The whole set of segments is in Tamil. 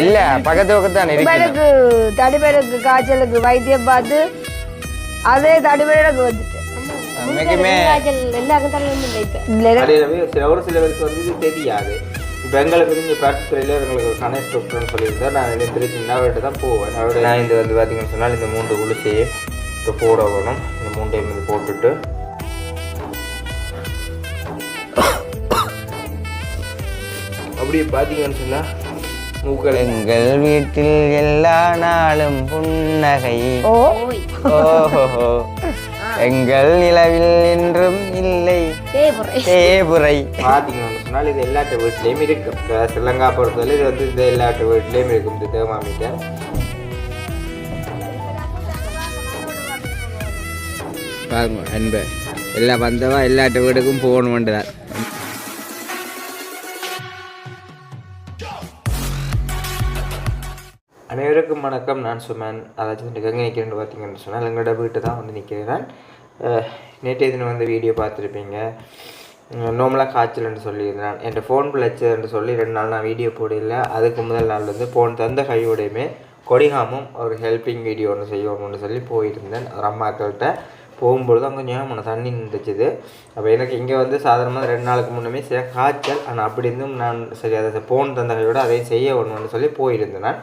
இல்ல பக்கத்து பக்கத்து தான் இருக்கு தடிபேருக்கு காய்ச்சலுக்கு வைத்தியம் பார்த்து அதே தடிபேருக்கு வந்துட்டு. ஒரு சில பேருக்கு வந்து இது தெரியாது. இப்போ எங்களுக்கு இங்கே பருத்துறையில் எங்களுக்கு ஒரு கணேஷ் டாக்டர்னு சொல்லியிருந்தார். நான் இந்த திருச்சி தான் போவேன். அவர்கிட்ட நான் இது வந்து பார்த்தீங்கன்னு சொன்னால் இந்த மூன்று இப்போ போட வேணும். இந்த மூண்டையும் இது போட்டுட்டு. அப்படியே பார்த்தீங்கன்னு சொன்னால் எங்கள் வீட்டில் எல்லா நாளும் புன்னகை. ஓஹோ. எங்கள் நிலவில் என்றும் இல்லை. தேபுரை பார்த்தீங்கன்னு சொன்னால் இது எல்லாட்டு வீட்லேயும் இருக்கும். ஸ்ரீலங்கா பொறுத்தவரை இது வந்து இந்த எல்லாட்டு வீட்லேயும் இருக்கும். இந்த தேர்மாமீட்டர் பாருங்க அன்பு. எல்லா வந்தவா எல்லாட்டு வீடுக்கும் போகணுன்றார் வணக்கம். நான் சுமன். அதாச்சும் இந்த கங்கை நிற்கிறேன்னு பார்த்தீங்கன்னு சொன்னால் எங்களோட வீட்டு தான் வந்து நிற்கிறேன். நேற்று நேற்றைய தினம் வந்து வீடியோ பார்த்துருப்பீங்க. நோமலாக காய்ச்சல்னு சொல்லியிருந்தேன். என் ஃபோன் பிழைச்சதுன்னு சொல்லி ரெண்டு நாள் நான் வீடியோ போடல அதுக்கு முதல் நாள் வந்து ஃபோன் தந்த கையோடையுமே கொடிகாமும் ஒரு ஹெல்ப்பிங் வீடியோ ஒன்று செய்வோம்னு சொல்லி போயிருந்தேன். ஒரு அம்மாக்கள்கிட்ட போகும்பொழுது அங்கே ஞாபகம் தண்ணி நின்றுச்சுது. அப்போ எனக்கு இங்கே வந்து சாதாரணமாக ரெண்டு நாளுக்கு முன்னமே சரியாக காய்ச்சல். ஆனால் அப்படி இருந்தும் நான் சரி அதை ஃபோன் தந்த கையோட அதையும் செய்ய ஒன்று சொல்லி போயிருந்தேன் நான்.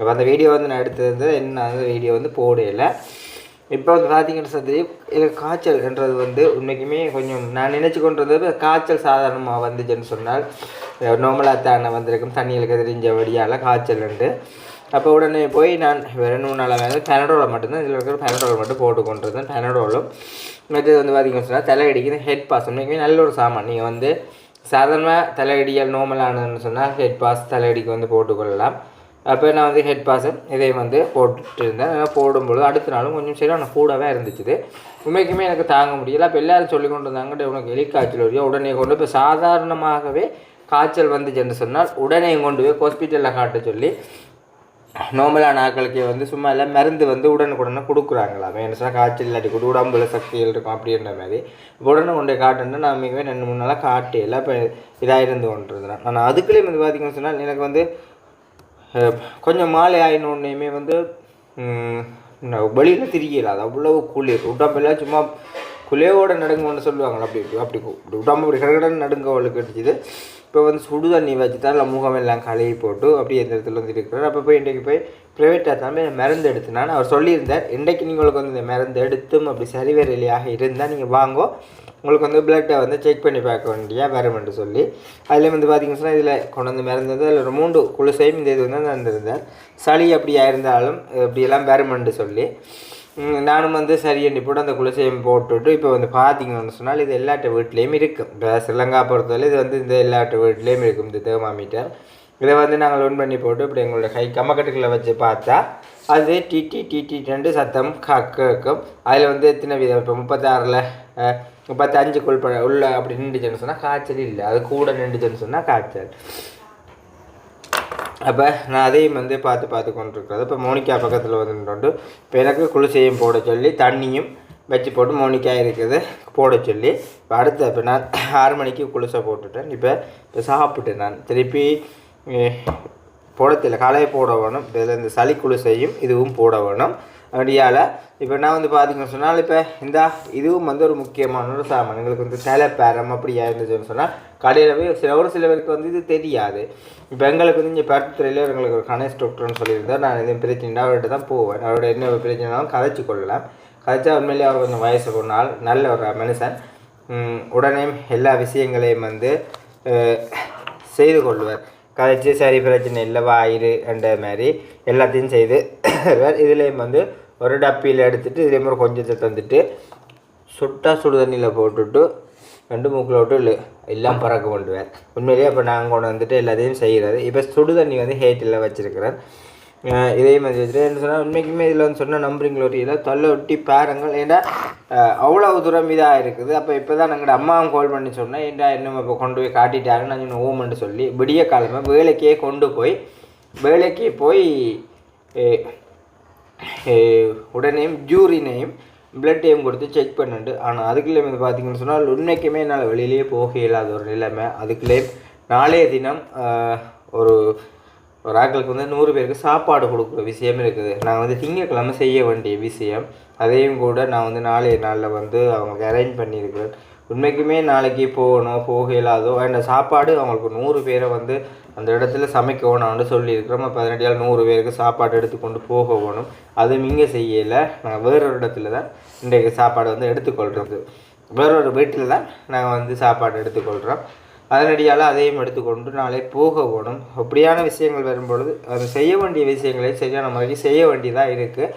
இப்போ அந்த வீடியோ வந்து நான் எடுத்தது என்ன அந்த வீடியோ வந்து போடையில இப்போ வந்து பார்த்தீங்கன்னு சொல்லி எனக்கு காய்ச்சல்ன்றது வந்து உண்மைக்குமே கொஞ்சம் நான் நினச்சி கொண்டு வந்தது காய்ச்சல் சாதாரணமாக வந்துச்சுன்னு சொன்னால் நார்மலாக தானே வந்திருக்கும். தண்ணிகளுக்கு தெரிஞ்ச வழியால் காய்ச்சல்ண்டு அப்போ உடனே போய் நான் ரெண்டு மூணு நாளாக வந்து பெனடோலை மட்டும்தான் இதில் இருக்கிற பெனடோல் மட்டும் போட்டு கொண்டு இருந்தேன் பெனடோலும் மற்றது வந்து பார்த்தீங்கன்னு சொன்னால் தலையடிக்கு ஹெட் பாஸ் உண்மைக்குமே நல்ல ஒரு சாமான். நீங்கள் வந்து சாதாரணமாக தலையடியல் நோமலானதுன்னு சொன்னால் ஹெட் பாஸ் தலையடிக்கு வந்து போட்டுக்கொள்ளலாம் அப்போ நான் வந்து ஹெட் பாஸும் இதையும் வந்து போட்டுட்டு இருந்தேன் போடும்பொழுது அடுத்த நாளும் கொஞ்சம் சரி கூடவே இருந்துச்சு உண்மைக்குமே எனக்கு தாங்க முடியல. அப்போ எல்லாரும் சொல்லி கொண்டு இருந்தாங்க உனக்கு எலி காய்ச்சல் வரையும் உடனே கொண்டு இப்போ சாதாரணமாகவே காய்ச்சல் வந்துச்சுன்னு சொன்னால் உடனே கொண்டு போய் ஹாஸ்பிட்டலில் காட்ட சொல்லி நோமலான ஆக்களுக்கே வந்து சும்மா இல்லை மருந்து வந்து உடனுக்குடனே கொடுக்குறாங்களா என்ன சொன்னால் காய்ச்சல் இல்லாட்டி கூட உடம்புல சக்திகள் இருக்கும் அப்படின்ற மாதிரி. உடனே கொண்டு காட்டுன்னா நான் மிகவே ரெண்டு மூணு நாளாக காட்டையில் இப்போ இதாக இருந்து கொண்டிருந்தேன் ஆனால் அதுக்குள்ளேயும் வந்து பார்த்திங்கன்னு சொன்னால் எனக்கு வந்து கொஞ்சம் மாலை ஆயினோடனேயுமே வந்து வெளியில் திரியல அது அவ்வளவு குளிர். உடம்பெல்லாம் சும்மா குளியோட நடுங்கன்னு சொல்லுவாங்களா அப்படி அப்படி உடம்பு அப்படி கடகடன் நடுங்க அவளுக்கு அடிச்சுது இப்போ வந்து சுடு தண்ணி வச்சு தான் இல்லை முகமெல்லாம் கழுவி போட்டு அப்படியே இந்த இடத்துல வந்து இருக்கிறார். அப்போ போய் இன்றைக்கு போய் ப்ரைவேட்டாக தான் மருந்து எடுத்துனான் அவர் சொல்லியிருந்தார் இன்றைக்கு உங்களுக்கு வந்து இந்த மருந்து எடுத்தும் அப்படி சரிவரலியாக இருந்தால் நீங்கள் வாங்கோ. உங்களுக்கு வந்து பிளட்டை வந்து செக் பண்ணி பார்க்க வேண்டியா வருமென்று சொல்லி. அதில் வந்து பார்த்திங்கன்னு சொன்னால் இதில் கொண்டு வந்து மருந்து வந்து அதில் ஒரு மூன்று குழுசையும் இந்த இது வந்து நடந்திருந்தேன் சளி அப்படியா இருந்தாலும் இப்படியெல்லாம் வருமென்று சொல்லி. நானும் வந்து சரி போட்டு அந்த குலசையும் போட்டுட்டு இப்போ வந்து பார்த்தீங்கன்னு சொன்னால் இது எல்லாட்ட வீட்லேயும் இருக்கும். இப்போ ஸ்ரீலங்கா பொறுத்தவரை இது வந்து இந்த எல்லாட்ட வீட்லேயும் இருக்கும் இந்த தேர்மாமீட்டர். இதை வந்து நாங்கள் ஒன் பண்ணி போட்டு இப்படி எங்களோட கை கம்மக்கட்டுக்களை வச்சு பார்த்தா அது டிடி டிடி ரெண்டு சத்தம் க- கேட்கும் அதில் வந்து எத்தனை விதம்? இப்போ முப்பத்தாறில் முப்பத்தஞ்சுக்குள் ப உள்ள அப்படி நின்றுச்சுன்னு சொன்னால் காய்ச்சல் இல்லை. அது கூட நின்றுச்சுன்னு சொன்னால் காய்ச்சல். அப்போ நான் அதையும் வந்து பார்த்து பார்த்து கொண்டிருக்கிறது. இப்போ மோனிக்கா பக்கத்தில் வந்துட்டு இப்போ எனக்கு குளிசையும் போட சொல்லி தண்ணியும் வச்சு போட்டு மோனிக்கா இருக்குது போட சொல்லி. இப்போ அடுத்த இப்போ நான் ஆறு மணிக்கு குளிசை போட்டுட்டேன். இப்போ இப்போ சாப்பிட்டேன் நான். திருப்பி போடத்தில் காலையை போட வேணும். இதில் இந்த சளி குளிசையும் இதுவும் போட வேணும். அப்படியால் இப்போ நான் வந்து பார்த்தீங்கன்னு சொன்னால் இப்போ இந்த இதுவும் வந்து ஒரு முக்கியமான ஒரு சாமான். எங்களுக்கு வந்து தலைப்பேரம் அப்படியா இருந்துச்சுன்னு சொன்னால் கடையில் போய் சில ஒரு சில பேருக்கு வந்து இது தெரியாது. இப்போ எங்களுக்கு வந்து இங்கே பருத்துறையில் எங்களுக்கு ஒரு கணேஷ் டாக்டர்னு சொல்லியிருந்தார். நான் எதுவும் பிரச்சனை அவர்கிட்ட தான் போவேன். அவரோட என்ன பிரச்சனைனாலும் கதைச்சு கொள்ளலாம். கதைச்சா உண்மையிலேயே அவர் கொஞ்சம் வயசு போனால் நல்ல ஒரு மனுஷன். உடனே எல்லா விஷயங்களையும் வந்து செய்து கொள்வார். கதைச்சி சரி பிரச்சனை இல்லை வாயிறு என்ற மாதிரி எல்லாத்தையும் செய்து இதுலேயும் வந்து ஒரு டப்பியில் எடுத்துட்டு இதுலேயும் ஒரு கொஞ்சத்தை தந்துட்டு சுட்டா சுடு தண்ணியில் போட்டுட்டு ரெண்டு மூக்கில் விட்டு இல்லை எல்லாம் பறக்க கொண்டுவேன் உண்மையிலேயே அப்போ நாங்கள் கொண்டு வந்துட்டு எல்லாத்தையும் செய்கிறது இப்போ சுடு தண்ணி வந்து ஹேட்டில் வச்சுருக்கிறேன். இதே மாதிரி என்ன சொன்னால் உண்மைக்குமே இதில் வந்து சொன்ன நம்புறீங்களோ இதில் தொல்லை ஒட்டி பாருங்கள். ஏன்னா அவ்வளோ தூரம் இதாக இருக்குது. அப்போ இப்போ தான் எங்களோட அம்மாவும் கால் பண்ணி சொன்னேன் ஏன்டா இன்னும் இப்போ கொண்டு போய் காட்டிட்டாருன்னு நான் இன்னும் ஓமன்ட்டு சொல்லி. விடிய காலமே வேலைக்கே கொண்டு போய் வேலைக்கு போய் உடனேயும் அஹ், உடனே ஜூரினையும் பிளட்டையும் கொடுத்து செக் பண்ணிட்டு ஆனால் அதுக்குள்ளே வந்து பார்த்தீங்கன்னு சொன்னால் உண்மைக்குமே என்னால் வெளியிலேயே போக இல்லாத ஒரு நிலைமை. அதுக்குள்ளே நாளைய தினம் ஒரு ஒரு ஆட்களுக்கு வந்து நூறு பேருக்கு சாப்பாடு கொடுக்குற விஷயம் இருக்குது. நான் வந்து திங்கட்கிழமை செய்ய வேண்டிய விஷயம். அதையும் கூட நான் வந்து நாளைய நாளில் வந்து அவங்களுக்கு அரேஞ்ச் பண்ணியிருக்கிறேன். உண்மைக்குமே நாளைக்கு போகணும் போக இல்லாதோ அந்த சாப்பாடு அவங்களுக்கு நூறு பேரை வந்து அந்த இடத்துல சமைக்கணும் வந்து சொல்லியிருக்கிறோம் பதினெட்டியால் நூறு பேருக்கு சாப்பாடு எடுத்துக்கொண்டு போக வேணும். அதுவும் இங்கே செய்யலை. நாங்கள் வேறொரு இடத்துல தான் இன்றைக்கு சாப்பாடு வந்து எடுத்துக்கொள்கிறது வேறொரு வீட்டில் தான் நாங்கள் வந்து சாப்பாடு எடுத்துக்கொள்கிறோம் அதனடியால் அதையும் எடுத்துக்கொண்டு நாளை போக வேணும் அப்படியான விஷயங்கள் வரும்பொழுது அது செய்ய வேண்டிய விஷயங்களை சரியான முறைக்கு செய்ய வேண்டியதாக இருக்குது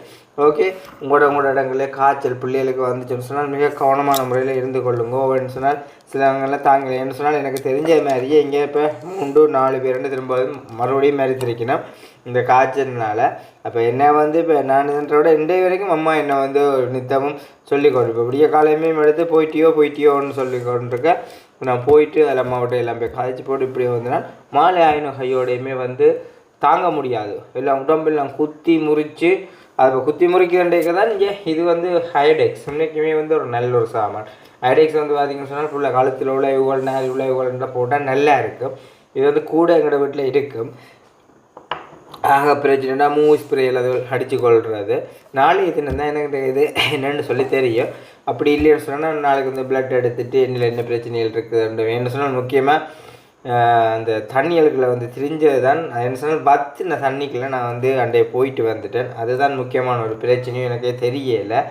ஓகே உங்களோட உங்களோட இடங்களில் காய்ச்சல் பிள்ளைகளுக்கு வந்துச்சுன்னு சொன்னால் மிக கவனமான முறையில் இருந்து கொள்ளுங்க. ஓவன்னு சொன்னால் சிலவங்கெல்லாம் தாங்கலை சொன்னால் எனக்கு தெரிஞ்ச மாதிரியே இங்கே இப்போ மூன்று நாலு பேருன்னு திரும்ப மறுபடியும் மறுத்திருக்கணும் இந்த காய்ச்சல்னால். அப்போ என்ன வந்து இப்போ நான் விட இன்றைய வரைக்கும் அம்மா என்னை வந்து நித்தமும் சொல்லிக்கொண்டு இப்போ விடிய காலையுமே எடுத்து போயிட்டியோ போயிட்டியோன்னு சொல்லிக்கொண்டிருக்கேன் நான் போயிட்டு அதில் அம்மாவோட எல்லாம் போய் காய்ச்சி போட்டு இப்படி வந்தேன்னா மாலை ஆயினும் கையோடையுமே வந்து தாங்க முடியாது. எல்லாம் உடம்பெல்லாம் குத்தி முறித்து அதை குத்தி முறிக்கிறண்டேக்கு தான் நீங்கள் இது வந்து ஹைடெக்ஸ் இன்னைக்குமே வந்து ஒரு நல்ல ஒரு சாமான். ஹைடெக்ஸ் வந்து பார்த்தீங்கன்னு சொன்னால் ஃபுல்லாக கழுத்தில் உள்ள இவ்வளோ நேரம் இவ்வளோ இவுகள் போட்டால் நல்லா இருக்கும். இது வந்து கூட எங்களோட வீட்டில் இருக்கும். ஆக பிரச்சனைனா மூ ஸ்ப்ரேயில் அது அடித்து கொள்வது நாளைக்கு தினம் தான் எனக்கு இது என்னென்னு சொல்லி தெரியும். அப்படி இல்லைன்னு சொன்னால் நாளைக்கு வந்து பிளட் எடுத்துகிட்டு என்னில் என்ன பிரச்சனைகள் இருக்குது என்ன சொன்னால் முக்கியமாக அந்த தண்ணிகளுக்குள்ள வந்து திரிஞ்சது தான் என்ன சொன்னால் நான் தண்ணிக்கெல்லாம் நான் வந்து அண்டைய போயிட்டு வந்துட்டேன். அதுதான் முக்கியமான ஒரு பிரச்சனையும் எனக்கே தெரியலை.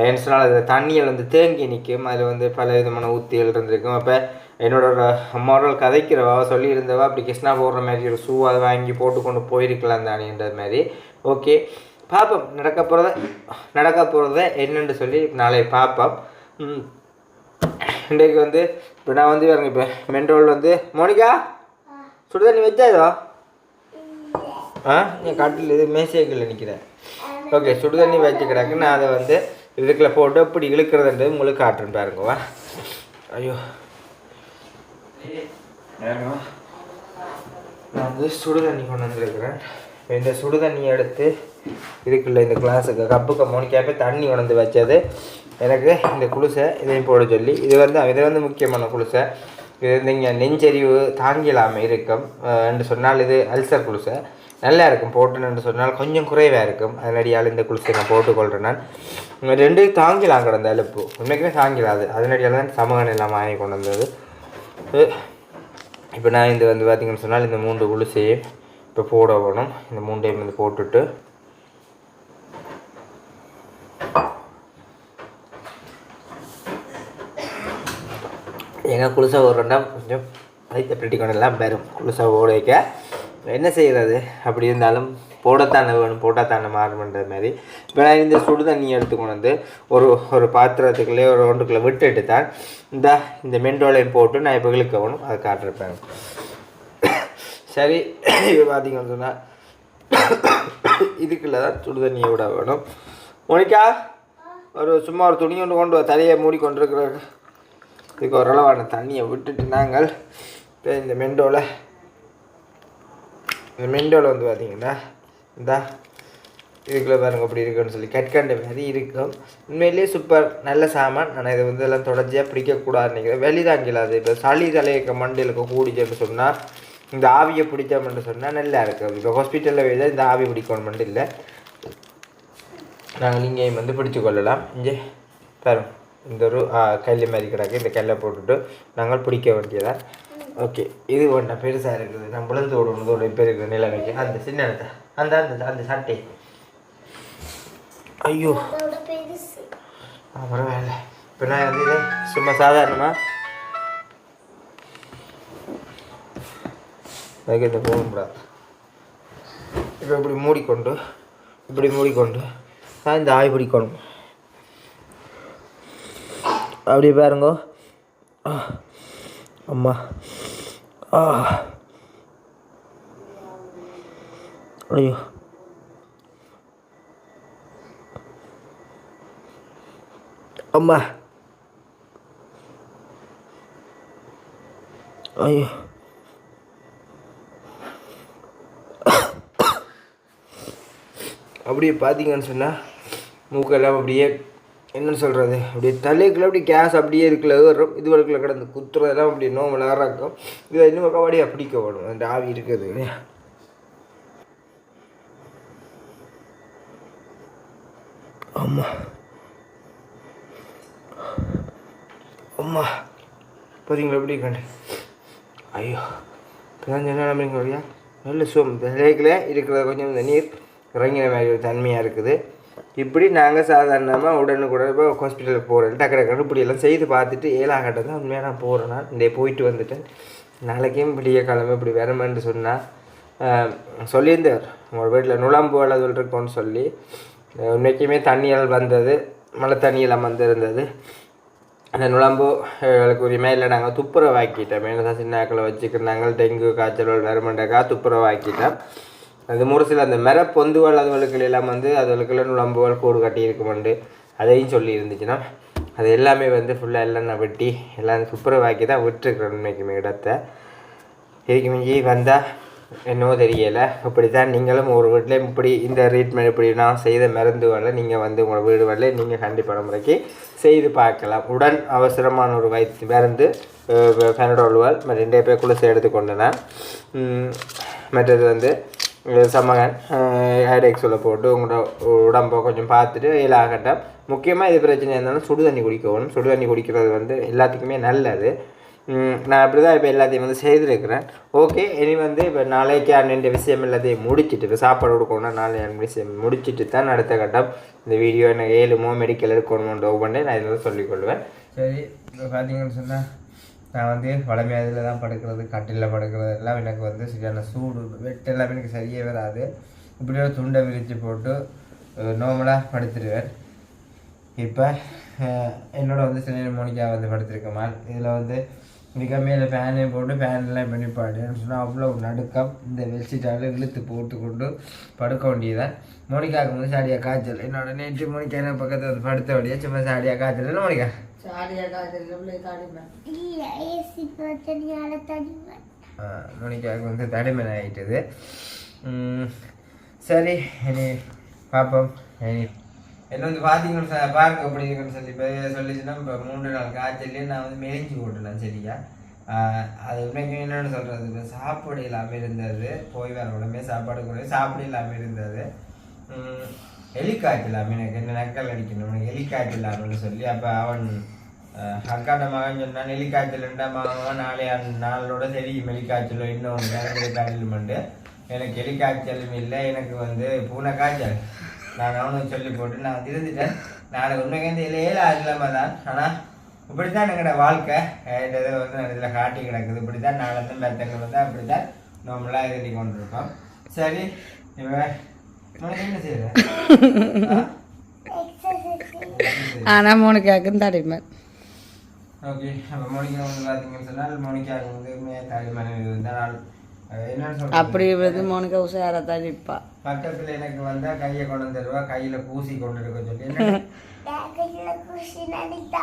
என்ன சொன்னால் அது தண்ணியில் வந்து தேங்கி நிற்கும். அதில் வந்து பல விதமான ஊத்திகள் இருந்திருக்கும். அப்போ என்னோட அம்மாவோட கதைக்கிறவா சொல்லியிருந்தவா அப்படி கிருஷ்ணா போடுற மாதிரி ஒரு ஷூ அதை வாங்கி போட்டுக்கொண்டு போயிருக்கலாம் தானேன்ற மாதிரி. ஓகே பார்ப்போம். நடக்க போகிறத நடக்க போகிறத என்னென்று சொல்லி நாளை பார்ப்போம். இன்றைக்கு வந்து இப்போ நான் வந்து பாருங்க இப்போ மென்ரோல் வந்து மோனிகா சுடுதண்ணி வச்சாதோ ஆ என் காட்டில் இது மேசேக்கில் நிற்கிறேன் ஓகே சுடுதண்ணி வச்சு கிடக்கு. நான் அதை வந்து இதுக்குள்ள போட்டு இப்படி இழுக்கிறதுன்றது உங்களுக்கு காட்டுறேன் பாருங்க வா. ஐயோ. நான் வந்து சுடுதண்ணி கொண்டு வந்திருக்கிறேன். இந்த சுடுதண்ணி எடுத்து இதுக்குள்ள இந்த கிளாஸுக்கு கப்புக்கு மோனிக்காப்பே தண்ணி கொண்டு வந்து வச்சது. எனக்கு இந்த குளிசை இதையும் போட சொல்லி இது வந்து இது வந்து முக்கியமான குளிசை. இது வந்து இங்கே நெஞ்சரிவு தாங்கிலாமல் இருக்கும். என்று சொன்னால் இது அல்சர் குளிசை. நல்லா இருக்கும் போட்டுன்னு சொன்னால் கொஞ்சம் குறைவாக இருக்கும். அதனடியால் இந்த குளிசை நான் போட்டுக்கொள்கிறேன் நான். இங்கே ரெண்டு தாங்கிலாம் கிடந்த அலுப்பு. உண்மைக்குமே தாங்கிலாது அதனடியால் தான் சமகன் எல்லாம் வாங்கி கொண்டு வந்தது. இப்போ நான் இந்த வந்து பார்த்தீங்கன்னு சொன்னால் இந்த மூன்று குளிசையை இப்போ போட வேணும். இந்த மூண்டையும் வந்து போட்டுட்டு. எங்கள் குளிசை ரெண்டாம் கொஞ்சம் பைத்த பிரிட்டி கொண்டெல்லாம் வரும் குளிசை ஓட வைக்க. என்ன செய்கிறது அப்படி இருந்தாலும் போடத்தானே வேணும் போட்டாத்தானே மாறுமன்ற மாதிரி. இப்போ நான் இந்த சுடு தண்ணியை எடுத்து கொண்டு வந்து ஒரு ஒரு பாத்திரத்துக்குள்ளே ஒரு ஒன்றுக்குள்ளே விட்டுட்டு தான் இந்த இந்த மெண்டோலையும் போட்டு நான் இப்போ இழுக்க வேணும். அதை காட்டிருப்பேன். சரி இப்போ பார்த்தீங்கன்னு சொன்னால் இதுக்குள்ளே தான் சுடு தண்ணியை விட வேணும். மோனிக்கா ஒரு சும்மா ஒரு துணி ஒன்று கொண்டு தலையை மூடி கொண்டிருக்கிற இதுக்கு ஓரளவான தண்ணியை விட்டுட்டு நாங்கள் இப்போ இந்த மெண்டோலை இந்த மெண்டோவில் வந்து பார்த்தீங்கன்னா இந்த இதுக்குள்ளே பாருங்கள் அப்படி இருக்குன்னு சொல்லி கட்கண்ட மாதிரி இருக்கும். உண்மையிலேயே சூப்பர் நல்ல சாமான். ஆனால் இதை வந்து எல்லாம் தொடர்ச்சியாக பிடிக்கக்கூடாதுன்னு நினைக்கிறேன். வெளிதாங்கில அது இப்போ சளி தலையக்க மண்டையிலுக்கு கூடிச்சுன்னு சொன்னால் இந்த ஆவியை பிடிச்சோம்னு சொன்னால் நல்லா இருக்கும். இப்போ ஹாஸ்பிட்டலில் போய் இந்த ஆவி பிடிக்கணும்னு இல்லை. நாங்கள் இங்கேயும் வந்து பிடிச்சு கொள்ளலாம். இங்கே தரும் இந்த ஒரு கல் மாதிரி கிடக்கு. இந்த கல்லை போட்டுட்டு நாங்கள் பிடிக்க வேண்டியதாக ஓகே இது ஒன்றா பெருசாக இருக்குது. நான் விழுந்து விடணுதோட இப்போ இருக்கிற நிலைமைக்கு அந்த சின்ன இடத்த அந்த அந்த அந்த சட்டை. ஐயோ. அப்புறம் வேலை இப்போ நான் வந்து இதை சும்மா சாதாரணமாக அதுக்கு இந்த போக கூடாது இப்போ இப்படி மூடிக்கொண்டு இப்படி மூடிக்கொண்டு நான் இந்த ஆய் பிடிக்கணும். அப்படியே பாருங்க. அம்மா. ஐயோ அம்மா ஐயோ அப்படியே பார்த்தீங்கன்னு சொன்னால் மூக்கெல்லாம் அப்படியே என்னன்னு சொல்கிறது அப்படியே தலைக்குள்ள அப்படி கேஸ் அப்படியே இருக்கல வரும் இது வரைக்குள்ள கிடந்து. குத்துறதெல்லாம் அப்படி இன்னும் நேரம் இருக்கும் இது இன்னும் பக்கம் அப்படியே அப்படிக்க வேணும் அந்த ஆவி இருக்குது. ஆமாம் அம்மா. பார்த்தீங்களா எப்படி கண்டு ஐயோ. இப்போ தான் சொன்னால் நம்பிங்க இல்லையா நல்ல சும் விலைகளே இருக்கிற கொஞ்சம் இந்த நீர். இறங்கின மாதிரி ஒரு தன்மையாக இருக்குது. இப்படி நாங்கள் சாதாரணமாக உடனுக்குடன் ஹாஸ்பிட்டலுக்கு போகிறேன் டக்கு டக்குனு இப்படி எல்லாம் செய்து பார்த்துட்டு ஏழாகட்டம் தான் உண்மையாக நான் போகிறேன் நான் இன்றைய போயிட்டு வந்துட்டேன். நாளைக்கும் விடிய கிழமை இப்படி வரமான்னு சொன்னால் சொல்லியிருந்தார். உங்கள் வீட்டில் நுழம்பு வளதுகள் இருக்கும்னு சொல்லி. இன்றைக்குமே உண்மைக்குமே தண்ணியல் வந்தது. மழை தண்ணியெல்லாம் வந்திருந்தது. அந்த நுழம்பு எங்களுக்கு உரிமை இல்லை நாங்கள் துப்புரவாக்கிட்டோம். மேலே தான் சின்னாக்களை வச்சுக்கிறாங்க டெங்கு காய்ச்சல் வருமண்டக்கா துப்புரவாக்கிட்டோம். அது ஒரு சில அந்த மர பொந்துகள் அதுகளுக்கு எல்லாம் வந்து அதுகளுக்குள்ள நுழம்புகள் கூடு கட்டி இருக்குமெண்டு அதையும் சொல்லி இருந்துச்சுன்னா அது எல்லாமே வந்து ஃபுல்லாக எல்லாம் நான் வெட்டி எல்லாம் சுப்புரவாக்கி தான் விட்டுருக்குறேன் உண்மைக்குமே இடத்த. இதுக்கு மிஞ்சி வந்தால் என்னவோ தெரியலை. இப்படி தான் நீங்களும் ஒரு வீட்டில் இப்படி இந்த ட்ரீட்மெண்ட் இப்படி நான் செய்த மருந்து வரல நீங்கள் வந்து உங்களோட வீடு வரல நீங்கள் கண்டிப்பான முறைக்கு செய்து பார்க்கலாம். உடன் அவசரமான ஒரு வைத்திய மருந்து ஃபெனடோல்வால் ரெண்டே பேர் குளிசை எடுத்துக்கொண்டேன் மற்றது வந்து சமகன் ஹைடெக்ஸில் போட்டு உங்களோட உடம்பை கொஞ்சம் பார்த்துட்டு இலாகட்டம் முக்கியமாக இது பிரச்சனை இருந்தாலும் சுடு தண்ணி குடிக்கணும் சுடு தண்ணி குடிக்கிறது வந்து எல்லாத்துக்குமே நல்லது நான் அப்படி தான் இப்போ எல்லாத்தையும் வந்து செய்திருக்கிறேன் ஓகே இனி வந்து இப்போ நாளைக்கு அண்ணன் விஷயம் எல்லாத்தையும் முடிச்சுட்டு இப்போ சாப்பாடு கொடுக்கணும்னா நாளை அண்ணன் விஷயம் முடிச்சுட்டு தான் அடுத்த கட்டம் இந்த வீடியோ எனக்கு ஏழுமோ மெடிக்கல் எடுக்கணுமோன்ற ஒவ்வொன்றே நான் இதில் சொல்லிக்கொள்வேன் சரி இப்போ பார்த்தீங்கன்னு சொன்னால் நான் வந்து வளமையாக இதில் தான் படுக்கிறது கட்டிலில் படுக்கிறது எல்லாம் எனக்கு வந்து சரியான சூடு வெட்டு எல்லாமே எனக்கு சரியே வராது. இப்படியே துண்டை விரித்து போட்டு நார்மலாக படுத்துடுவேன் இப்போ என்னோட வந்து சில மோனிக்கா வந்து படுத்திருக்கமா இதில் வந்து இதுக்கு மேலே ஃபேனே போட்டு ஃபேன்லாம் பண்ணி பாடுன்னு சொன்னால் அவ்வளோ நடுக்கம். இந்த பெட்ஷீட்டால் இழுத்து போட்டு கொண்டு படுக்க வேண்டியதான் மோனிகாவுக்கு வந்து சாடியா காய்ச்சல். என்னோட நேற்று மோனிக்கா என்ன பக்கத்தில் வந்து படுத்த வழியாக சும்மா சாடியா காய்ச்சல். மோனிகா? ஆ, மோனிகாவுக்கு வந்து தடிமன் ஆகிட்டது சரி இனி பார்ப்போம் இனி என்ன வந்து பார்த்தீங்கன்னு எப்படி இருக்குன்னு சொல்லி இப்போ சொல்லிச்சுன்னா இப்போ மூன்று நாள் காய்ச்சல்லே நான் வந்து மெலிஞ்சு போட்டுலாம் சரியா? அது உண்மைக்கு என்னன்னு சொல்கிறது இப்போ சாப்பாடு இல்லாமல் இருந்தது. போய் வர உடனே சாப்பாடு கூட சாப்பிட இல்லாமல் இருந்தது. ம், எனக்கு என்ன நக்கல் அடிக்கணும்? எனக்கு எலிக்காய்ச்சல் சொல்லி அப்போ அவன் அஹ், அக்காட்ட மகன் சொன்னான் எலிக்காய்ச்சல்ண்டா மாமா நாளை நாளோட தெரியும். ஹெலிகாய்ச்சலோ இன்னும் எலிக்காய்ச்சலும் உண்டு எனக்கு ஹெலிகாய்ச்சலும் இல்லை. எனக்கு வந்து பூனை காய்ச்சல். நான் அவனுக்கு சொல்லி போட்டு நான் வந்து இருந்துட்டேன் நான் உண்மைக்கு வந்து இல்லை ஏழு இல்லாமல் தான். ஆனால் இப்படித்தான் எங்களோட வாழ்க்கை. இதை வந்து இதில் காட்டி கிடக்குது. இப்படி தான் நாளை தான் மெத்தங்கள் வந்து அப்படி தான் நம்மளாக எழுதி கொண்டிருக்கோம் சரி இவன் ஆனால் மோனிக்காக்கும் தடிமன் ஓகே அப்போ மோனிகா வந்து பார்த்தீங்கன்னு சொன்னால் மோனிகாவுக்கு வந்து இருந்தால் சொல்றது? அப்படி வந்து மோனிகா உஷாரா தடிப்பா பக்கத்தில் எனக்கு வந்தால் கையை கொண்டு வந்துடுவா கையில் பூசி கொண்டு இருக்க சொல்லி. என்ன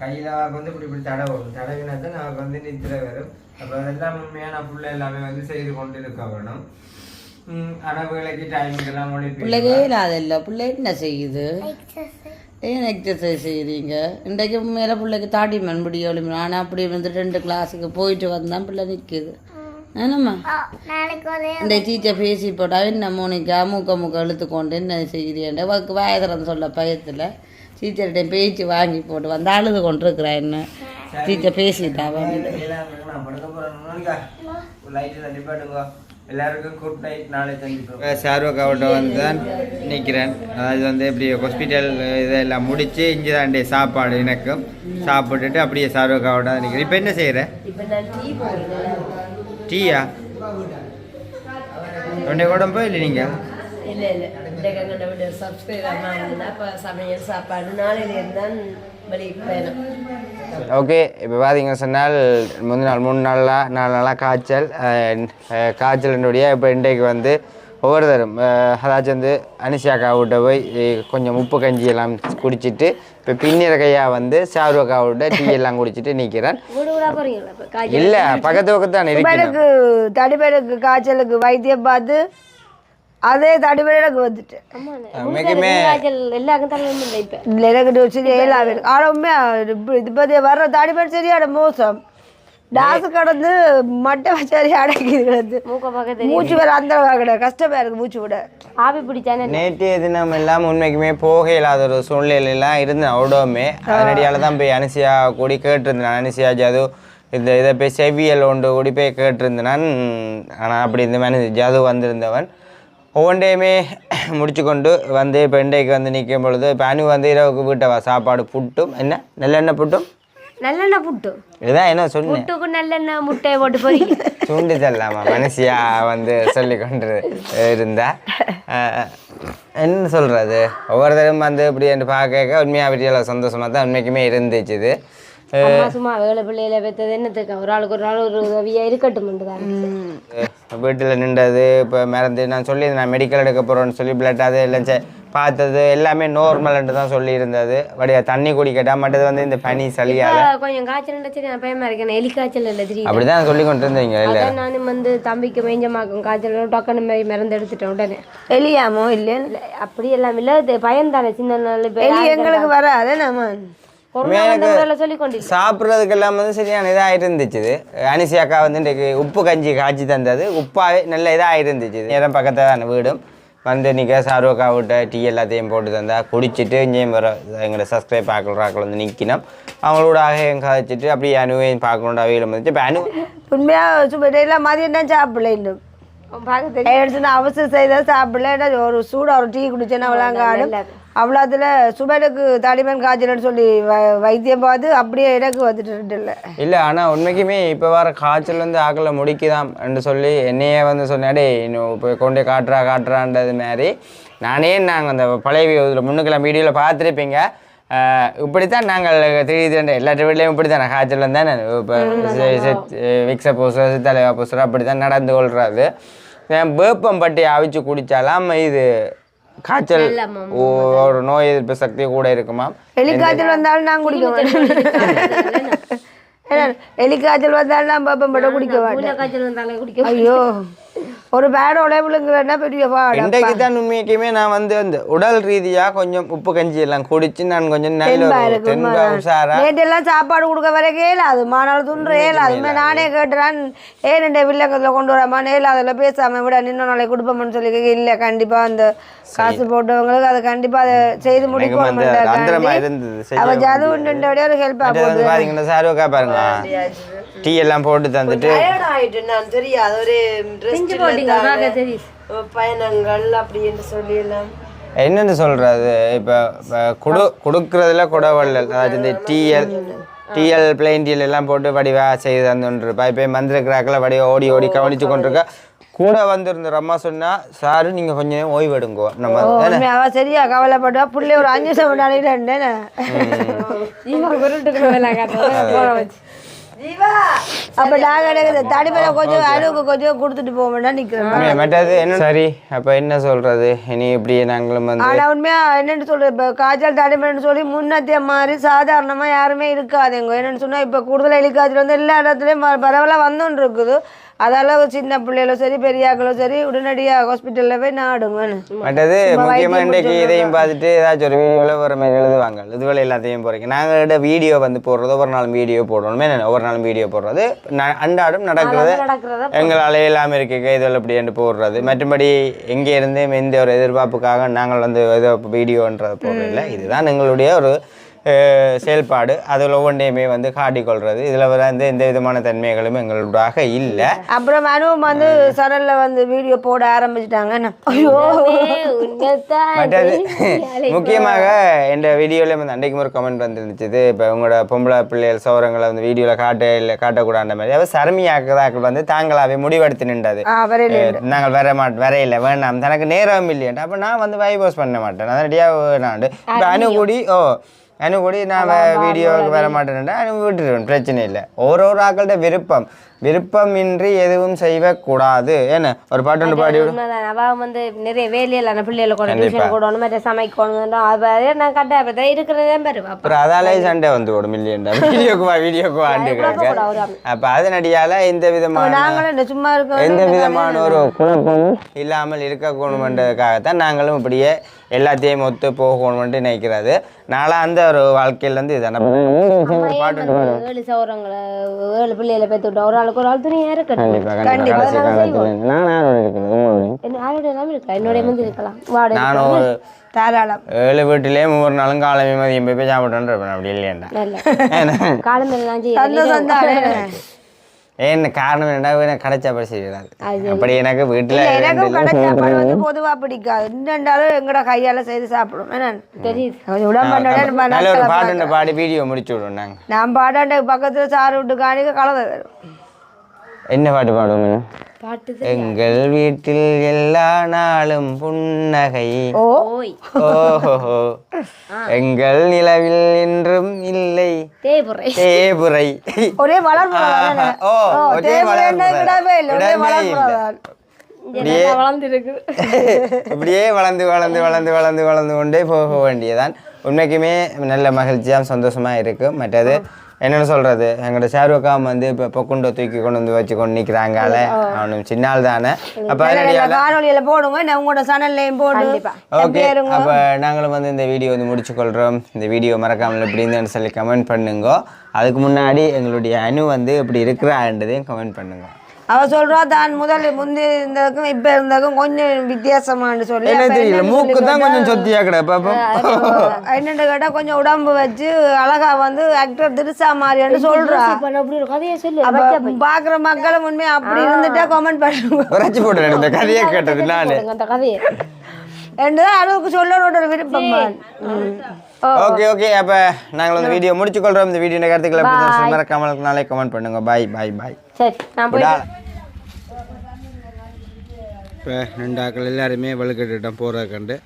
கையில் அவருக்கு வந்து இப்படி இப்படி தடவும் தடவினா தான் நமக்கு வந்து நித்திரை வரும். அப்போ அதெல்லாம் உண்மையான புள்ள எல்லாமே வந்து செய்து கொண்டு இருக்க வேணும். மொழி பிள்ளைக்கே இல்லாதில்ல பிள்ளை என்ன செய்யுது ஏன் எக்ஸசைஸ் செய்கிறீங்க இன்றைக்கு மேலே பிள்ளைக்கு தாடிமன் முடியும் ஆனால் அப்படி வந்து ரெண்டு கிளாஸுக்கு போயிட்டு வந்தான் பிள்ளை நிற்குது என்னம்மா இந்த டீச்சர் பேசி போட்டா என்ன மோனிக்கா மூக்க மூக்க இழுத்து கொண்டு என்ன செய்கிறேன் அவருக்கு வாயதரம் சொல்ல பயத்தில் டீச்சர்கிட்ட பேச்சு வாங்கி போட்டு வந்து அழுது கொண்டு இருக்கிறா என்ன டீச்சர் பேசிட்டா வந்து எல்லாருக்கும் குட் நைட் நாளை சந்திப்போம். சார்வக்காவட்ட வந்து தான் நிற்கிறேன் அதாவது வந்து இப்படி ஹாஸ்பிட்டல் இதெல்லாம் முடித்து இங்கே சாப்பாடு எனக்கும். சாப்பிட்டுட்டு அப்படியே சார்வக்காவட்ட தான் நிற்கிறேன் இப்போ என்ன செய்கிற டீயா உன்னை உடம்பு இல்லை நீங்கள் இல்லை இல்லை. சமையல் சாப்பாடு. நாளையிலேருந்து தான் ஓகே இப்போ பார்த்தீங்கன்னு சொன்னால் முந்தின நாள் மூணு நாளாக நாலு நாளாக காய்ச்சல் காய்ச்சலினுடைய இப்போ இன்றைக்கு வந்து ஒவ்வொருத்தரும் அஹ், அதாச்சும் வந்து அனிஷாக்காவிட்ட போய் கொஞ்சம் உப்பு கஞ்சி எல்லாம் குடிச்சிட்டு இப்போ பின்னிறக்கையாக வந்து சாருவக்காவிட்ட டீ எல்லாம் குடிச்சிட்டு நிற்கிறேன் இல்லை பக்கத்து பக்கத்து தான் இருக்கிறேன் எனக்கு தடிமனுக்கு காய்ச்சலுக்கு வைத்தியம் பார்த்து அதே தடிமன் எனக்கு வந்துட்டு. இல்லை எனக்கு சரியா இது- பற்றி வர்ற தடிமன் சரியான மோசம். டாஸ் கடந்து மட்டை கிடந்து. மூக்க பார்க்க மூச்சு வர அந்த கிடையாது கஷ்டமா இருக்கு மூச்சு விட. ஆவி பிடிச்சானே நேற்றைய தினம் எல்லாம் உண்மைக்குமே போக இல்லாத ஒரு சூழ்நிலையெல்லாம் இருந்தேன் அவ்வளோவுமே அதனடியால் தான் போய் அனுசியா கூடி கேட்டிருந்தேன். அனுசியா ஜது இந்த இதை போய் செவ்வியல் ஒன்று கூடி போய் கேட்டிருந்தேன். ஆனால் அப்படி இந்த மாதிரி ஜது வந்திருந்தவன். ஒவ்வொன்றையுமே முடிச்சு கொண்டு வந்து இப்போ இன்றைக்கு வந்து நிற்கும் பொழுது இப்போ அனு வந்து இரவுக்கு வீட்டை சாப்பாடு புட்டும். என்ன? நல்லெண்ணெய் புட்டும்? நல்லெண்ணெய் புட்டு. இதுதான் என்ன சொன்னேன்? புட்டுக்கு நல்லெண்ணெய் முட்டையை போட்டு போய். சுண்டு செல்லாமா மனசியா வந்து சொல்லி கொண்டு இருந்தா. என்ன சொல்றது? ஒவ்வொரு தடவை வந்து இப்படி என்று பார்க்க உண்மையாக வீட்டில் சந்தோஷமாக தான் உண்மைக்குமே இருந்துச்சு இது. சும்மா வேலை பிள்ளையில பெற்றது என்னத்துக்கு? ஒரு ஆளுக்கு ஒரு ஆள் ஒரு உதவியா இருக்கட்டும் தான். வீட்டில் நின்றது இப்போ மறந்து நான் சொல்லி நான் மெடிக்கல் எடுக்க போகிறோன்னு சொல்லி பிளட் அது எல்லாம் பார்த்தது எல்லாமே நார்மல்ன்ட்டு தான் சொல்லி இருந்தது வடியா தண்ணி குடிக்கட்டா மற்றது வந்து இந்த பனி சளியால். கொஞ்சம் காய்ச்சல் சரி நான் பயமா இருக்கேன். எலி காய்ச்சல் இல்லை தெரியும் அப்படி தான் சொல்லி கொண்டு இருந்தீங்க இல்லை நானும் வந்து தம்பிக்கு மேஞ்சமாக்கும் காய்ச்சல் டொக்கனு மாதிரி மருந்து எடுத்துட்டேன் உடனே. எலியாமோ இல்லைன்னு இல்ல, அப்படி எல்லாம் இல்ல. இது பயந்தானே சின்ன நாள் எலி எங்களுக்கு வராது நம்ம. சாப்பிட்றதுக்கு எல்லாம் வந்து சரியான இதாக இருந்துச்சு இது அனிசி அக்கா வந்து இன்றைக்கு உப்பு கஞ்சி காய்ச்சி தந்தது. உப்பாவே நல்ல இதாக இருந்துச்சு நேரம் பக்கத்தில் தான் வீடும். வந்து நிற்க சாருக்கா விட்ட டீ எல்லாத்தையும் போட்டு தந்தா குடிச்சிட்டு இங்கேயும் வர எங்களோட சப்ஸ்கிரைப் பார்க்குறாக்கள் வந்து நிற்கணும் அவங்களோட ஆகையும் கதைச்சிட்டு அப்படியே அணுவையும் பார்க்கணுன்ற அவையிலும் வந்துச்சு. இப்போ அணு உண்மையா சும்மா எல்லாம் மதியம் தான் சாப்பிடல இன்னும். பார்க்க தெரியும் எடுத்து அவசரம் செய்தா சாப்பிடல. ஒரு சூடா ஒரு டீ குடிச்சேன்னா அவ்வளோங்காடும் அவ்வளோத்துல சுபனுக்கு தடிமன் காய்ச்சல்னு சொல்லி வ- வைத்தியம் பார்த்து அப்படியே எனக்கு வந்துட்டு இல்லை இல்லை ஆனால் உண்மைக்குமே இப்போ வர காய்ச்சல் வந்து ஆக்கல முடிக்குதாம் என்று சொல்லி என்னையே வந்து சொன்னாடே இன்னும் இப்போ கொண்டே காட்டுறா காட்டுறான்றது மாதிரி. நானே நாங்கள் அந்த பழைய இதில் முன்னுக்கெல்லாம் வீடியோவில் பார்த்துருப்பீங்க. இப்படித்தான் நாங்கள் திடீர்னு எல்லா வீட்லேயும் இப்படி தானே காய்ச்சல் தானே இப்போ விக்ஸ பூசுற சித்தலைவா பூசுற அப்படி தான் நடந்து கொள்றாரு வேப்பம் பட்டி அவிச்சு குடித்தாலாம் இது காய்ச்சல் ஓ- ஒரு நோய் எதிர்ப்பு சக்தி கூட இருக்குமாம் எலிக்காய்ச்சல் வந்தாலும் நான் குடிக்க மாட்டேன். எலிக்காய்ச்சல் வந்தாலும் நான் பாப்பம் பட்ட குடிக்க மாட்டேன். காய்ச்சல் வந்தாலே குடிக்க ஐயோ. ஒரு பேட உழைப்புலங்கிறன்னா பெரிய இன்றைக்கு தான் உண்மைக்குமே நான் வந்து அந்த உடல் ரீதியாக கொஞ்சம் உப்பு கஞ்சி எல்லாம் குடிச்சு நான் கொஞ்சம் நல்ல தென்பா உஷாரா நேற்று எல்லாம் சாப்பாடு கொடுக்க வரைக்கும் இயலாது மாநாள் துன்று இயலாது நானே கேட்டுறான். ஏன் இந்த வில்லங்கத்தில் கொண்டு வராமான்னு இயலாதில் பேசாம விட இன்னும் நாளைக்கு கொடுப்போம்னு சொல்லி இல்லை கண்டிப்பா அந்த காசு போட்டவங்களுக்கு அதை கண்டிப்பா அதை செய்து எனக்கு வந்து அந்தரமா முடிக்கணும் இருந்தது. செய்ய அவ ஜது உண்டுன்றபடியே ஒரு ஹெல்ப் பாத்தீங்கன்னா சாருக்கா பாருங்க டீ எல்லாம் போட்டு தந்துட்டு. ஆயிட்டு நான் தெரியாது. ஒரு பயணங்கள் அப்படின்னு சொல்லி எல்லாம் என்னன்னு சொல்றது இப்போ குடு கொடுக்கறதுல குடவள்ளல் அதாவது இந்த டிஎல் டிஎல் பிளைன் டிஎல் எல்லாம் போட்டு வடிவா செய்து தந்துருப்பா இப்போ மந்திரக்கிறாக்கில் வடிவ ஓடி ஓடி கவனிச்சு கொண்டிருக்கா. கூட வந்திருந்த அம்மா சொன்னா சாரு நீங்க கொஞ்சம் நேரம் ஓய்வு எடுங்கோ நம்ம அவ சரியா கவலைப்படுவா. புள்ளை ஒரு அஞ்சு நிமிஷம் முன்னாடி அப்ப நாங்க எனக்கு தடிமையில கொஞ்சம் அளவுக்கு கொஞ்சம் கொடுத்துட்டு நிக்கிறோம். உண்மையா, மற்றது என்ன? சரி அப்ப என்ன சொல்றது? இனி இப்படி நாங்களும் வந்து ஆனா உண்மையா என்னன்னு சொல்றது இப்ப காய்ச்சல் தடிமைன்னு சொல்லி முன்னத்திய மாதிரி சாதாரணமா யாருமே இருக்காதுங்க. என்னன்னு சொன்னா இப்ப கூடுதல் எலிக்காய்ச்சல் வந்து எல்லா இடத்துலயும் ப- பரவலா வந்துன்னு இருக்குது. அதால சின்ன பிள்ளைகளும் சரி பெரியாக்களும் சரி உடனடியா ஹாஸ்பிட்டல்ல போய் நாடுங்க மற்றது முக்கியமாக இன்றைக்கு இதையும் பார்த்துட்டு ஏதாச்சும் ஒரு வீடியோவில் ஒரு மாதிரி எழுதுவாங்க இதுவரை எல்லாத்தையும் போகிறீங்க நாங்கள் வீடியோ வந்து போடுறது ஒவ்வொரு நாளும் வீடியோ போடணுமே ஒவ்வொரு நாளும் வீடியோ போடுறது ந- அன்றாடம் நடக்கிறது எங்களால் இல்லாமல் இருக்க இதுவரை இப்படி என்று போடுறது. மற்றபடி எங்கே இருந்து எந்த ஒரு எதிர்பார்ப்புக்காக நாங்கள் வந்து ஏதோ வீடியோன்றதை போடுறதில்ல. இதுதான் எங்களுடைய ஒரு செயல்பாடு. அதில் ஒவ்வொன்றையுமே வந்து காட்டிக்கொள்றது. இதில் வந்து எந்த விதமான தன்மைகளும் எங்களுடாக இல்லை. அப்புறம் அனுவும் வந்து சரல்ல வந்து வீடியோ போட ஆரம்பிச்சிட்டாங்க. மற்றது முக்கியமாக இந்த வீடியோவில் வந்து அன்றைக்கும் ஒரு கமெண்ட் வந்துருந்துச்சு. இப்போ உங்களோட பொம்பளை பிள்ளைகள் சௌரங்களை வந்து வீடியோவில் காட்ட இல்லை காட்டக்கூடாத மாதிரி. அவ சர்மியாக்குதாக்கள் வந்து தாங்களாவே முடிவெடுத்து நின்றது. நாங்கள் வர மாட்டோம் வரையில வேண்டாம் தனக்கு நேரம் இல்லையாண்டா அப்போ நான் வந்து வைபோஸ் பண்ண மாட்டேன். அதனடியாக நான் இப்போ அனுகூடி ஓ அனுகூடி நான் வீடியோவுக்கு வர மாட்டேன்டா அனு விட்டுருவேன் பிரச்சனை இல்லை. ஒரு ஒரு ஆக்கள்கிட்ட விருப்பம். விருப்பமின்றி எதுவும் செய்யக்கூடாது. என்ன? ஒரு பாட்டு ஒன்று பாடி விடு. உண்மைதான். அவ வந்து நிறைய வேலையில பிள்ளைகளை கொண்டு. டியூஷன் போடணும் மற்ற சமைக்கணும் அவ நான் கட்டாயப்பதான் இருக்கிறதே பாரு அப்ப அப்புறம் அதாலே சண்டை வந்து விடும் மில்லியன்டா வீடியோக்கு வா வீடியோக்கு வாண்டு கேட்க அப்போ அதனடியால் இந்த விதமான நாங்களும் சும்மா இருக்கோம். எந்த விதமான ஒரு குழப்பமும் இல்லாமல் இருக்கணுமென்றதுக்காகத்தான் நாங்களும் இப்படியே எல்லாத்தையும் ஒத்து போகணும்னு நினைக்கிறது. நாளா அந்த ஒரு வாழ்க்கையில இருந்து இதான. பாட்டு. ஏழு சௌரங்களை ஏழு பிள்ளைகளை பெற்று விட்டோம் ஒரு ஆளுக்கு ஒரு ஆள் துணியா இருக்கட்டும் யாரோட இல்லாம இருக்கு என்னோட வந்து இருக்கலாம் வாடகை நானும் ஒரு தாராளம். ஏழு வீட்டிலே மூணு நாளும் காலமே மதியம் போய் போய் சாப்பிட்டேன் இருப்பேன். அப்படி இல்லையாண்டா. நல்ல காலம் எல்லாம் செய்ய ஏன்னு காரணம் என்ன எனக்கு கடை சாப்பாடு செய்யறாரு அப்படி எனக்கு வீட்டில் எனக்கும் வந்து பிடிக்காது. இன்னண்டாலும் எங்கட கையால செய்து சாப்பிடும். நல்ல ஒரு பாட்டு பாடி வீடியோ முடிச்சு விடுவோம் நாங்கள் நான் பாடாண்ட பக்கத்துல சாறு விட்டு காணிக்க கலவை வரும். என்ன பாட்டு பாடுவோம் எங்கள் வீட்டில் எல்லா நாளும் புன்னகை. ஓய். ஓஹோ. எங்கள் நிலவில் என்றும் இல்லை. தேபுரை ஒரே இப்படியே வளர்ந்து வளர்ந்து வளர்ந்து வளர்ந்து வளர்ந்து கொண்டே போக வேண்டியதான் உண்மைக்குமே நல்ல மகிழ்ச்சியாக சந்தோஷமாக இருக்கும் மற்றது என்னென்னு சொல்கிறது எங்களோட ஷாருக்காம் வந்து இப்போ பொக்குண்டை தூக்கி கொண்டு வந்து வச்சு கொண்டு நிற்கிறாங்கால அவனும் சின்னால் தானே. அப்போ காணொலியில போடுங்க நான் உங்களோட சேனல்லையும் போடு ஓகே அப்போ நாங்களும் வந்து இந்த வீடியோ வந்து முடிச்சுக்கொள்கிறோம் இந்த வீடியோ மறக்காமல் எப்படி இருந்தேன்னு சொல்லி கமெண்ட் பண்ணுங்க. அதுக்கு முன்னாடி எங்களுடைய அனு வந்து இப்படி இருக்கிறான்றதையும் கமெண்ட் பண்ணுங்க. அவ சொல்றா தான் முதல் முந்தி இருந்ததுக்கும் இப்ப இருந்ததுக்கும் கொஞ்சம் வித்தியாசமான்னு சொல்லி. தெரியல. மூக்கு தான் கொஞ்சம் சொத்தியா கிட பாப்போம் என்னன்னு கேட்டா கொஞ்சம் உடம்பு வச்சு அழகா வந்து ஆக்டர் திருசா மாதிரின்னு சொல்றா. பாக்குற மக்களும் உண்மையா அப்படி இருந்துட்டா கமெண்ட் பண்ணுங்க. உரைச்சி போட்டு இந்த கதையை கேட்டது நான் அந்த கதையை. அளவுக்கு சொல்லணுன்ற ஒரு விருப்பம் ஓகே ஓகே அப்போ நாங்கள் இந்த வீடியோ முடிச்சுக்கொள்கிறோம் இந்த வீடியோ கருத்துக்களை எப்படி மறக்காமல் நாளை கமெண்ட் பண்ணுங்க. பாய் பாய் பாய் சரி நான் இப்போ ரெண்டாக்கள் எல்லாருமே வலுக்கட்டுட்டோம் போகிறத கண்டு.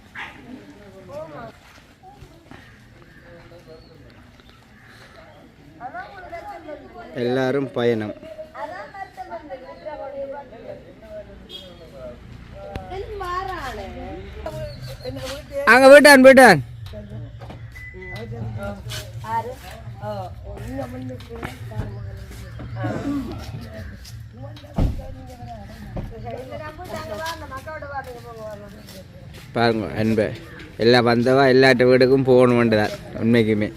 எல்லாரும் பயணம். அங்கே போயிட்டான் போயிட்டான் பாருங்க அன்பை. எல்லாம் வந்தவா எல்லாட்ட வீடுக்கும் போகணும் தான் உண்மைக்குமே.